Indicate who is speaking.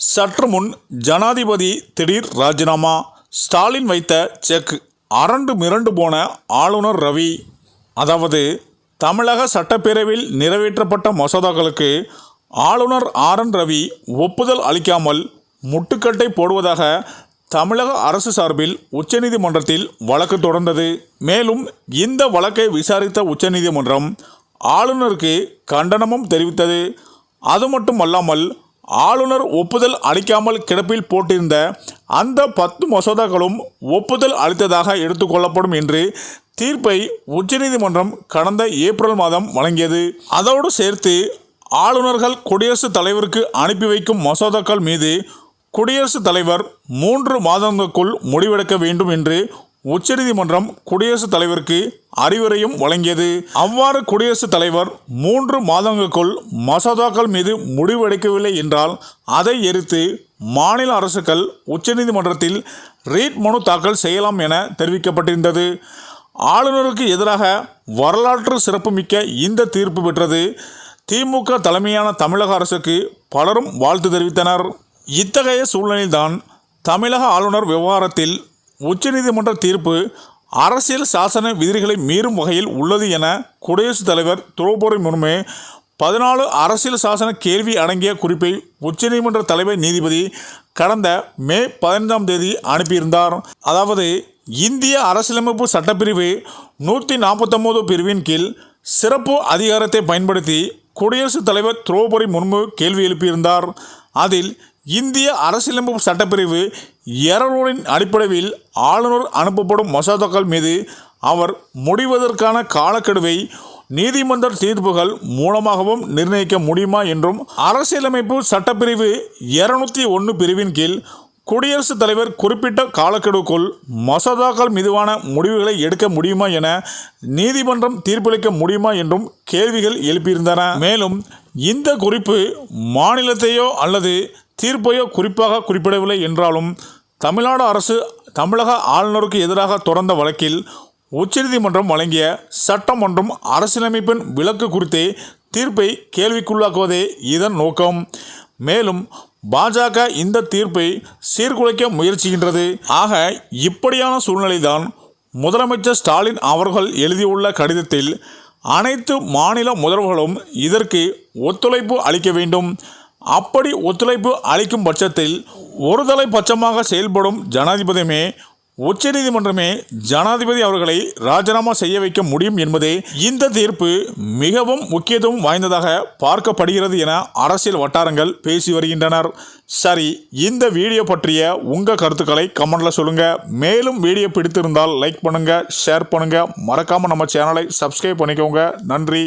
Speaker 1: சற்று முன் ஜனாதிபதி திடீர் ராஜினாமா ஸ்டாலின் வைத்த செக் அரண்டு மிரண்டு போன ஆளுநர் ரவி. அதாவது தமிழக சட்டப்பேரவையில் நிறைவேற்றப்பட்ட மசோதாக்களுக்கு ஆளுநர் ஆர் என் ரவி ஒப்புதல் அளிக்காமல் முட்டுக்கட்டை போடுவதாக தமிழக அரசு சார்பில் உச்சநீதிமன்றத்தில் வழக்கு தொடர்ந்தது. மேலும் இந்த வழக்கை விசாரித்த உச்சநீதிமன்றம் ஆளுநருக்கு கண்டனமும் தெரிவித்தது. அது மட்டும் அல்லாமல் ஆளுநர் ஒப்புதல் அளிக்காமல் கிடப்பில் போட்டிருந்த அந்த பத்து மசோதாக்களும் ஒப்புதல் அளித்ததாக எடுத்துக்கொள்ளப்படும் என்று தீர்ப்பை உச்சநீதிமன்றம் கடந்த ஏப்ரல் மாதம் வழங்கியது. அதோடு சேர்த்து ஆளுநர்கள் குடியரசுத் தலைவருக்கு அனுப்பி வைக்கும் மசோதாக்கள் மீது குடியரசுத் தலைவர் மூன்று மாதங்களுக்குள் முடிவெடுக்க வேண்டும் என்று உச்சநீதிமன்றம் குடியரசுத் தலைவருக்கு அறிவுரையும் வழங்கியது. அவ்வாறு குடியரசுத் தலைவர் மூன்று மாதங்களுக்குள் மசோதாக்கள் மீது முடிவெடுக்கவில்லை என்றால் அதை எரித்து மாநில அரசுகள் உச்சநீதிமன்றத்தில் ரீட் மனு தாக்கல் செய்யலாம் என தெரிவிக்கப்பட்டிருந்தது. ஆளுநருக்கு எதிராக வரலாற்று சிறப்புமிக்க இந்த தீர்ப்பு பெற்றது. திமுக தலைமையான தமிழக அரசுக்கு பலரும் வாழ்த்து தெரிவித்தனர். இத்தகைய சூழ்நிலையில்தான் தமிழக ஆளுநர் விவகாரத்தில் உச்சநீதிமன்ற தீர்ப்பு அரசியல் சாசன விதிகளை மீறும் வகையில் உள்ளது என குடியரசுத் தலைவர் திரௌபதி முர்மு பதினாலு அரசியல் சாசன கேள்வி அடங்கிய குறிப்பை உச்சநீதிமன்ற தலைமை நீதிபதி கடந்த மே பதினைந்தாம் தேதி அனுப்பியிருந்தார். அதாவது இந்திய அரசியலமைப்பு சட்டப்பிரிவு நூற்றி நாற்பத்தொம்போது பிரிவின் கீழ் சிறப்பு அதிகாரத்தை பயன்படுத்தி குடியரசுத் தலைவர் திரௌபதி முன்மு கேள்வி எழுப்பியிருந்தார். அதில் இந்திய அரசியலமைப்பு சட்டப்பிரிவு இரநூறின் அடிப்படையில் ஆளுநர் அனுப்பப்படும் மசோதாக்கள் மீது அவர் முடிவதற்கான காலக்கெடுவை நீதிமன்ற தீர்ப்புகள் மூலமாகவும் நிர்ணயிக்க முடியுமா என்றும் அரசியலமைப்பு சட்டப்பிரிவு இருநூத்தி ஒன்று பிரிவின் கீழ் குடியரசுத் தலைவர் குறிப்பிட்ட காலக்கெடுவுக்குள் மசோதாக்கள் மீதுவான முடிவுகளை எடுக்க முடியுமா என நீதிமன்றம் தீர்ப்பளிக்க முடியுமா என்றும் கேள்விகள் எழுப்பியிருந்தன. மேலும் இந்த குறிப்பு மாநிலத்தையோ அல்லது தீர்ப்பையோ குறிப்பாக குறிப்பிடவில்லை என்றாலும் தமிழ்நாடு அரசு தமிழக ஆளுநருக்கு எதிராக தொடர்ந்த வழக்கில் உச்சநீதிமன்றம் வழங்கிய சட்டம் மற்றும் அரசியலமைப்பின் விலக்கு குறித்தே தீர்ப்பை கேள்விக்குள்ளாக்குவதே இதன் நோக்கம். மேலும் பாஜக இந்த தீர்ப்பை சீர்குலைக்க முயற்சிக்கின்றது. ஆக இப்படியான சூழ்நிலைதான் முதலமைச்சர் ஸ்டாலின் அவர்கள் எழுதியுள்ள கடிதத்தில் அனைத்து மாநில முதல்வர்களும் இதற்கு ஒத்துழைப்பு அளிக்க வேண்டும். அப்படி ஒத்துழைப்பு அளிக்கும் பட்சத்தில் ஒருதலை பட்சமாக செயல்படும் ஜனாதிபதியுமே உச்சநீதிமன்றமே ஜனாதிபதி அவர்களை ராஜினாமா செய்ய வைக்க முடியும் என்பதே இந்த தீர்ப்பு மிகவும் முக்கியத்துவம் வாய்ந்ததாக பார்க்கப்படுகிறது என அரசியல் வட்டாரங்கள் பேசி வருகின்றனர். சரி இந்த வீடியோ பற்றிய உங்கள் கருத்துக்களை கமெண்டில் சொல்லுங்கள் மேலும் வீடியோ பிடித்திருந்தால் லைக் பண்ணுங்கள் ஷேர் பண்ணுங்கள் மறக்காமல் நம்ம சேனலை சப்ஸ்கிரைப் பண்ணிக்கோங்க. நன்றி.